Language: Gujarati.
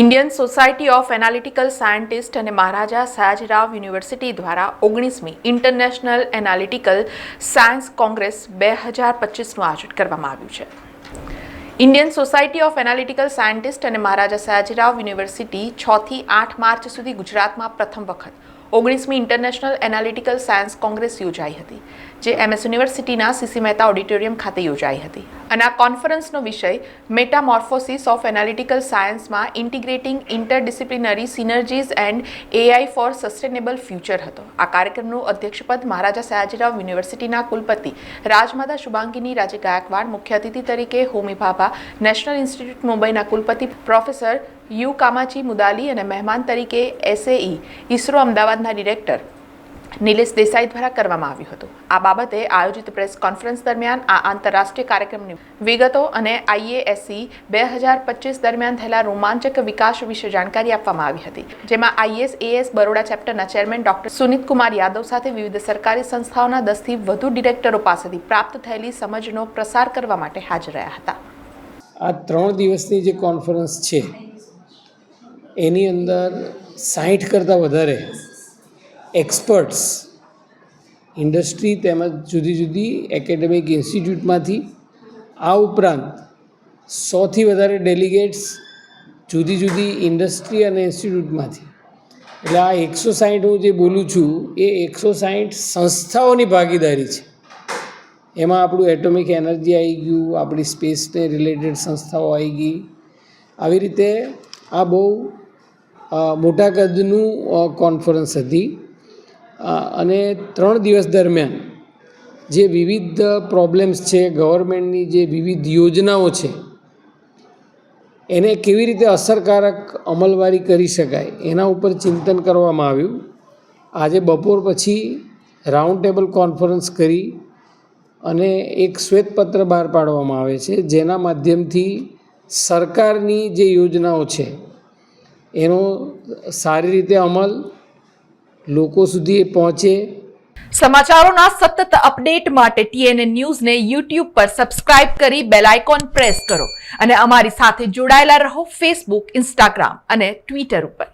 Indian society of analytical scientist અને મહારાજા સયાજરાવ યુનિવર્સિટી દ્વારા ઓગણીસમી ઇન્ટરનેશનલ એનાલિટિકલ સાયન્સ કોંગ્રેસ બે હજાર પચીસનું આયોજન કરવામાં આવ્યું છે. Indian society of analytical scientist અને મહારાજા સયાજીરાવ યુનિવર્સિટી છથી આઠ માર્ચ સુધી ગુજરાતમાં પ્રથમ વખત ઓગણીસમી ઇન્ટરનેશનલ એનાલિટિકલ સાયન્સ કોંગ્રેસ યોજાઈ હતી, જે એમએસ યુનિવર્સિટીના સીસી મહેતા ઓડિટોરિયમ ખાતે યોજાઈ હતી. અને આ કોન્ફરન્સનો વિષય મેટામોર્ફોસિસ ઓફ એનાલિટિકલ સાયન્સમાં integrating interdisciplinary synergies and AI for sustainable future હતો. આ કાર્યક્રમનું અધ્યક્ષપદ મહારાજા સયાજીરાવ યુનિવર્સિટીના કુલપતિ રાજમાતા શુભાંગીની રાજે ગાયકવાડ મુખ્ય અતિથિ તરીકે હોમી ભાભા નેશનલ ઇન્સ્ટિટ્યૂટ મુંબઈના કુલપતિ પ્રોફેસર યુ કામાચી મુદાલી અને મહેમાન તરીકે એસએઈ ઇસરો અમદાવાદના ડિરેક્ટર નિલેશ દેસાઈ દ્વારા કરવામાં આવ્યું હતું. આ બાબતે આયોજિત પ્રેસ કોન્ફરન્સ દરમિયાન આ આંતરરાષ્ટ્રીય કાર્યક્રમની વિગતો અને આઈએએસસી બે હજાર પચીસ દરમિયાન થયેલા રોમાંચક વિકાસ વિશે જાણકારી આપવામાં આવી હતી, જેમાં આઈએસ એએસ બરોડા ચેપ્ટરના ચેરમેન ડોક્ટર સુનિત કુમાર યાદવ સાથે વિવિધ સરકારી સંસ્થાઓના દસથી વધુ ડિરેક્ટરો પાસેથી પ્રાપ્ત થયેલી સમજનો પ્રસાર કરવા માટે હાજર રહ્યા હતા. આ ત્રણ દિવસની જે કોન્ફરન્સ છે એની અંદર સાહીઠ કરતાં વધારે એક્સપર્ટ્સ ઇન્ડસ્ટ્રી તેમજ જુદી જુદી એકેડેમિક ઇન્સ્ટિટ્યૂટમાંથી આ ઉપરાંત સોથી વધારે ડેલિગેટ્સ જુદી જુદી ઇન્ડસ્ટ્રી અને ઇન્સ્ટિટ્યૂટમાંથી એટલે આ એકસો સાહીઠ હું જે બોલું છું, એ એકસો સાહીઠ સંસ્થાઓની ભાગીદારી છે. એમાં આપણું એટોમિક એનર્જી આવી ગયું, આપણી સ્પેસને રિલેટેડ સંસ્થાઓ આવી ગઈ. આવી રીતે આ બહુ મોટા કદનું કોન્ફરન્સ હતી. અને ત્રણ દિવસ દરમિયાન જે વિવિધ પ્રોબ્લેમ્સ છે ગવર્મેન્ટની જે વિવિધ યોજનાઓ છે, એને કેવી રીતે અસરકારક અમલવારી કરી શકાય, એના ઉપર ચિંતન કરવામાં આવ્યું. આજે બપોર પછી રાઉન્ડ ટેબલ કોન્ફરન્સ કરી અને એક શ્વેતપત્ર બહાર પાડવામાં આવે છે, જેના માધ્યમથી સરકારની જે યોજનાઓ છે એનો સારી રીતે અમલ લોકો સુધી પહોંચે. સમાચારોના સતત અપડેટ માટે ટીએનએ ન્યૂઝને યુટ્યુબ પર સબસ્ક્રાઇબ કરી બેલ આઇકોન પ્રેસ કરો અને અમારી સાથે જોડાયેલા રહો ફેસબુક, ઇન્સ્ટાગ્રામ અને ટ્વિટર ઉપર.